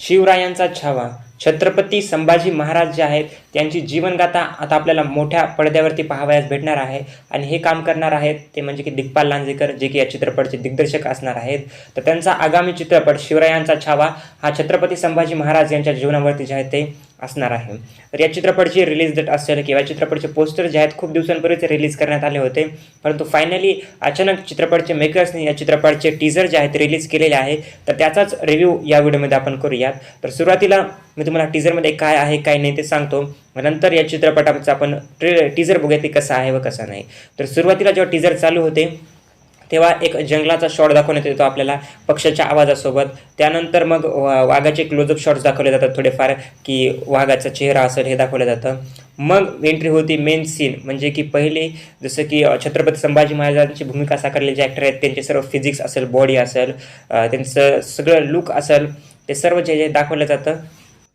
शिवरायांचा छावा. छत्रपती संभाजी महाराज जे आहेत त्यांची जीवनगाथा आता आपल्याला मोठ्या पडद्यावरती पाहावयास भेटणार आहे. आणि हे काम करणार आहेत ते म्हणजे की दिग्पाल लांजेकर जे की या चित्रपटचे दिग्दर्शक असणार आहेत. तर त्यांचा आगामी चित्रपट शिवरायांचा छावा हा छत्रपती संभाजी महाराज यांच्या जीवनावरती जे आहे ते असणार आहे. तर या चित्रपटची रिलीज डेट असेल किंवा चित्रपटचे पोस्टर जे आहेत खूप दिवसांपूर्वीच रिलीज करण्यात आले होते. परंतु फायनली अचानक चित्रपटचे मेकर्सने या चित्रपटचे टीझर जे आहेत रिलीज केलेले आहे तर त्याचाच रिव्ह्यू या व्हिडिओमध्ये आपण करूयात. तर सुरुवातीला मी तुम्हाला टीझरमध्ये काय आहे काय नाही ते सांगतो. मग नंतर या चित्रपटाचं आपण ट्रे टीझर बघूया ते कसं आहे व कसं नाही. तर सुरुवातीला जेव्हा टीझर चालू होते तेव्हा एक जंगलाचा शॉट दाखवण्यात येतो आपल्याला पक्षाच्या आवाजासोबत. त्यानंतर मग वा- वाघाचे क्लोजअप शॉट्स दाखवले जातात थोडेफार की वाघाचा चेहरा असेल हे दाखवलं जातं. मग एंट्री होती मेन सीन म्हणजे की पहिले जसं की छत्रपती संभाजी महाराजांची भूमिका साकारलेले जे ॲक्टर आहेत त्यांचे सर्व फिजिक्स असेल बॉडी असेल त्यांचं सगळं लुक असेल ते सर्व जे जे दाखवलं जातं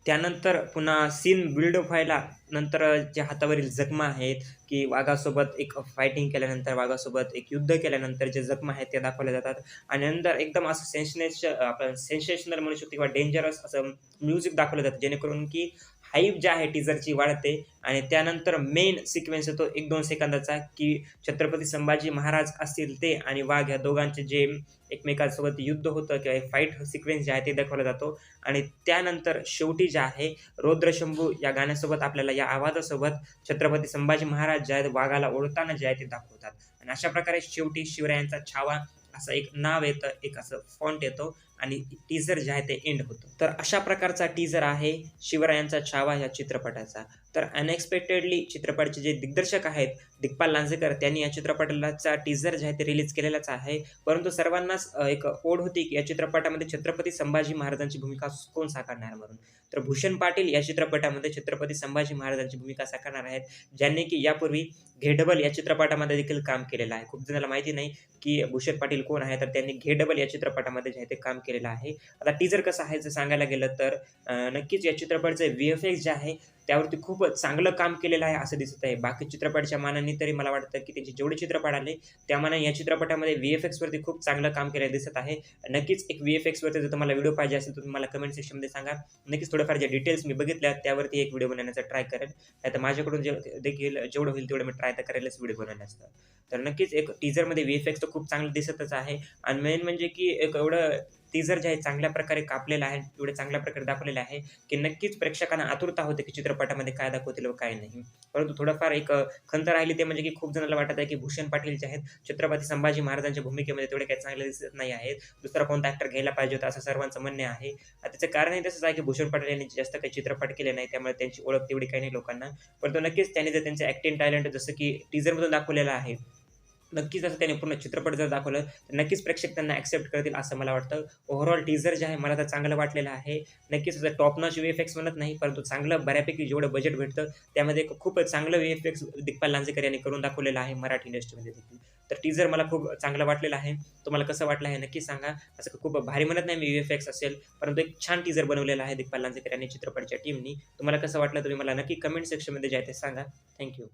त्यानंतर पुन्हा सीन बिल्डअप व्हायला नंतर जे हातावरील जखमा आहेत की वाघासोबत एक फायटिंग केल्यानंतर वाघासोबत एक युद्ध केल्यानंतर जे जखमा आहेत ते दाखवल्या जातात. आणि नंतर एकदम असं सेन्शनेश आपण सेन्सेशनल म्हणू शकतो किंवा डेंजरस असं म्युझिक दाखवलं जातं जेणेकरून की हाईप जी आहे टीजरची वाढते आणि त्यानंतर मेन सिक्वेन्स येतो एक दोन सेकंदाचा की छत्रपती संभाजी महाराज असतील ते आणि वाघ या दोघांचे जे एकमेकांसोबत युद्ध होतं किंवा फाईट सिक्वेन्स जे आहे ते दाखवला जातो. आणि त्यानंतर शेवटी जे आहे रौद्रशंभू या गाण्यासोबत आपल्याला या आवाजासोबत छत्रपती संभाजी महाराज जे आहेत वाघाला ओळखताना जे आहे ते दाखवतात. आणि अशा प्रकारे शेवटी शिवरायांचा छावा असं एक नाव येतं एक असं फॉन्ट येतो. आणि टीझर जे आहे ते एंड होतं. तर अशा प्रकारचा टीझर आहे शिवरायांचा छावा या चित्रपटाचा. तर अनएक्सपेक्टेडली चित्रपटाचे जे दिग्दर्शक आहेत दिग्पाल लांजेकर त्यांनी या चित्रपटाचा टीझर जे आहे ते रिलीज केलेलाच आहे. परंतु सर्वांनाच एक ओढ होती की या चित्रपटामध्ये छत्रपती संभाजी महाराजांची भूमिका कोण साकारणार म्हणून. तर भूषण पाटील या चित्रपटामध्ये छत्रपती संभाजी महाराजांची भूमिका साकारणार आहेत ज्यांनी की यापूर्वी घेडबल या चित्रपटामध्ये देखील काम केलेलं आहे. खूप जणांना माहिती नाही की भूषण पाटील कोण आहे तर त्यांनी घेडबल या चित्रपटामध्ये जे आहे ते काम केलेला आहे. आता टीजर कसं आहे जर सांगायला गेलं तर नक्कीच या चित्रपटचं व्ही एफ एक्स जे आहे त्यावरती खूप चांगलं काम केलेलं आहे असं दिसत आहे. बाकी चित्रपटाच्या मानाने तरी मला वाटतं की त्यांचे जेवढे चित्रपट आले त्या मानाने या चित्रपटामध्ये व्ही एफ एक्सवरती खूप चांगलं काम केलेलं दिसत आहे. नक्कीच एक व्ही एफ एक्सवरती जर तुम्हाला व्हिडिओ पाहिजे असेल तर तुम्ही मला कमेंट सेक्शनमध्ये सांगा. नक्कीच थोडंफार जे डिटेल्स मी बघितल्या त्यावरती एक व्हिडिओ बनवण्याचा ट्राय करेन. नाही तर माझ्याकडून जे देखील जेवढं होईल तेवढं मी ट्राय तर करेलच व्हिडिओ बनवण्याचा तर नक्कीच एक टीजरमध्ये व्ही एफ एक्स तर खूप चांगलं दिसतच आहे. आणि मेन म्हणजे की एक एवढं टीजर जे आहे चांगल्या प्रकारे कापलेलं आहे एवढे चांगल्या प्रकारे दाखवलेलं आहे की नक्कीच प्रेक्षकांना आतुरता होते की चित्रपटामध्ये काय दाखवतील व काय नाही. परंतु थोडंफार एक खंत राहिली ते म्हणजे की खूप जणांना वाटत आहे की भूषण पाटील जे आहेत छत्रपती संभाजी महाराजांच्या भूमिकेमध्ये तेवढे काही चांगले दिसत नाही आहेत. दुसरा कोणता ॲक्टर घ्यायला पाहिजे होता असं सर्वांचं म्हणणे आहे. त्याचं कारणही तसंच आहे की भूषण पाटील यांनी जास्त काही चित्रपट केले नाही त्यामुळे त्यांची ओळख तेवढी काही नाही लोकांना. परंतु नक्कीच त्यांनी जर त्यांचं ॲक्टिंग टॅलेंट जसं की टीझरमधून दाखवलेलं आहे नक्कीच असं त्याने पूर्ण चित्रपट जर दाखवलं तर नक्कीच प्रेक्षक त्यांना ॲक्सेप्ट करतील असं मला वाटतं. ओव्हरऑल टीझर जे आहे मला तर चांगलं वाटलेलं आहे. नक्कीच असं top notch V F X म्हणत नाही परंतु चांगलं बऱ्यापैकी जेवढं बजेट भेटतं त्यामध्ये एक खूप चांगलं V F X Digpal Lanjekar यांनी करून दाखवलेलं आहे मराठी इंडस्ट्रीमध्ये देखील. तर टीझर मला खूप चांगलं वाटलेलं आहे. तुम्हाला कसं वाटलं आहे नक्की सांगा. असं खूप भारी म्हणत नाही मी व्ही एफ एक्स असेल परंतु एक छान टीझर बनवलेला आहे दिग्पाल लांजेकर यांनी चित्रपटच्या टीमनी तुम्हाला कसं वाटलं तुम्ही मला नक्की कमेंट सेक्शनमध्ये जे आहे ते सांगा थँक्यू